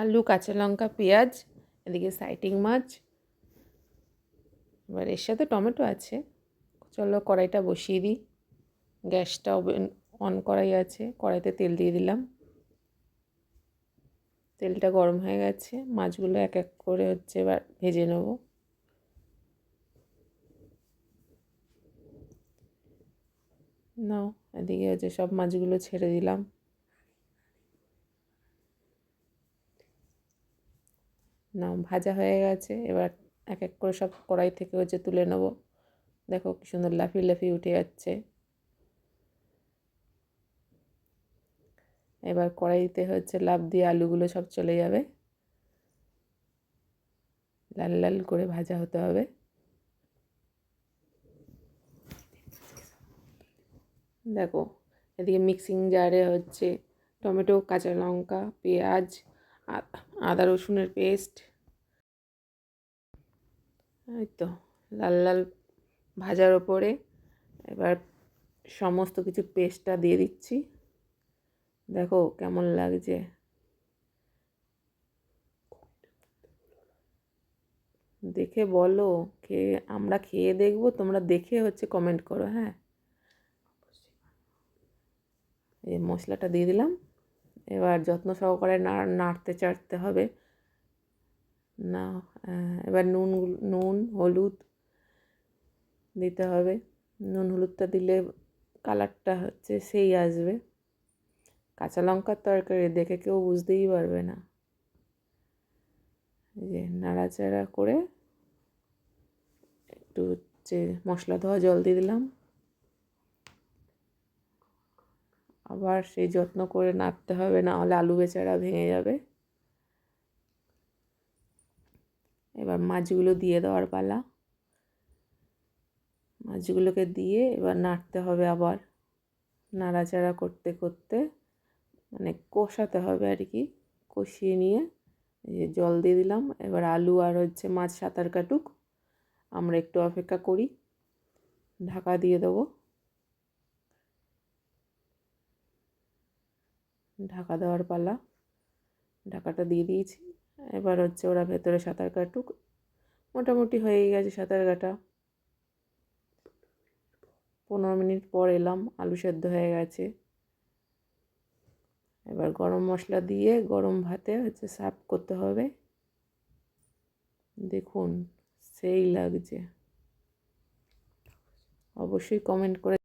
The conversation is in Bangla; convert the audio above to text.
আলু, কাঁচা লঙ্কা, পেঁয়াজ, এদিকে সাইটিং মাছ। এবার এর সাথে টমেটো আছে। চলো কড়াইটা বসিয়ে দিই। গ্যাসটা অন করাই আছে। কড়াইতে তেল দিয়ে দিলাম। তেলটা গরম হয়ে গেছে। মাছগুলো এক এক করে হচ্ছে এবার ভেজে নেব। নাও, এদিকে হচ্ছে সব মাছগুলো ছেড়ে দিলাম। ভাজা হয়ে গেছে। এবার এক এক করে সব কড়াই থেকে হচ্ছে তুলে নেব। দেখো কি সুন্দর লাফিয়ে লাফিয়ে উঠে যাচ্ছে। এবার কড়াইতে হচ্ছে লাভ দিয়ে আলুগুলো সব চলে যাবে। লাল লাল করে ভাজা হতে হবে। দেখো, এদিকে মিক্সিং জারে হচ্ছে টমেটো, কাঁচা লঙ্কা, পেঁয়াজ আদা রসুনের পেস্ট। এই তো, লাল লাল ভাজার ওপরে এবার সমস্ত কিছু পেস্টটা দিয়ে দিচ্ছি। দেখো কেমন লাগছে। দেখে বলো খেয়ে আমরা খেয়ে দেখব, তোমরা দেখে হচ্ছে কমেন্ট করো হ্যাঁ? এই মশলাটা দিয়ে দিলাম। এবার যত্ন সহকারে নাড়তে চাড়তে হবে। না এবার নুন নুন, হলুদ দিতে হবে। নুন, হলুদটা দিলে কালারটা হচ্ছে সেই আসবে। কাঁচা লঙ্কার তরকারি দেখে কেউ বুঝতেই পারবে না। যে নাড়াচাড়া করে একটু হচ্ছে মশলা ধোয়া জল দিয়ে দিলাম। আবার সেই যত্ন করে নাড়তে হবে, না হলে আলু বেচারা ভেঙে যাবে। এবার মাছগুলো দিয়ে দেওয়ার পালা। মাছগুলোকে দিয়ে এবার নাড়তে হবে আবার, নাড়াচাড়া করতে করতে মানে কষাতে হবে আর কি, কষিয়ে নিয়ে জল দিয়ে দিলাম। এবার আলু আর হচ্ছে মাছ সাঁতার কাটুক, আমরা একটু অপেক্ষা করি, ঢাকা দিয়ে দেবো। ঢাকা দেওয়ার পালা। ঢাকাটা দিয়ে দিয়েছি। এবার হচ্ছে ওরা ভেতরে সাঁতার কাটুক। মোটামুটি হয়ে গেছে সাঁতার কাটা। পনেরো মিনিট পর এলাম, আলু সেদ্ধ হয়ে গেছে। এবার গরম মশলা দিয়ে গরম ভাতে হচ্ছে সার্ভ করতে হবে। দেখুন, সেই লাগছে। অবশ্যই কমেন্ট করে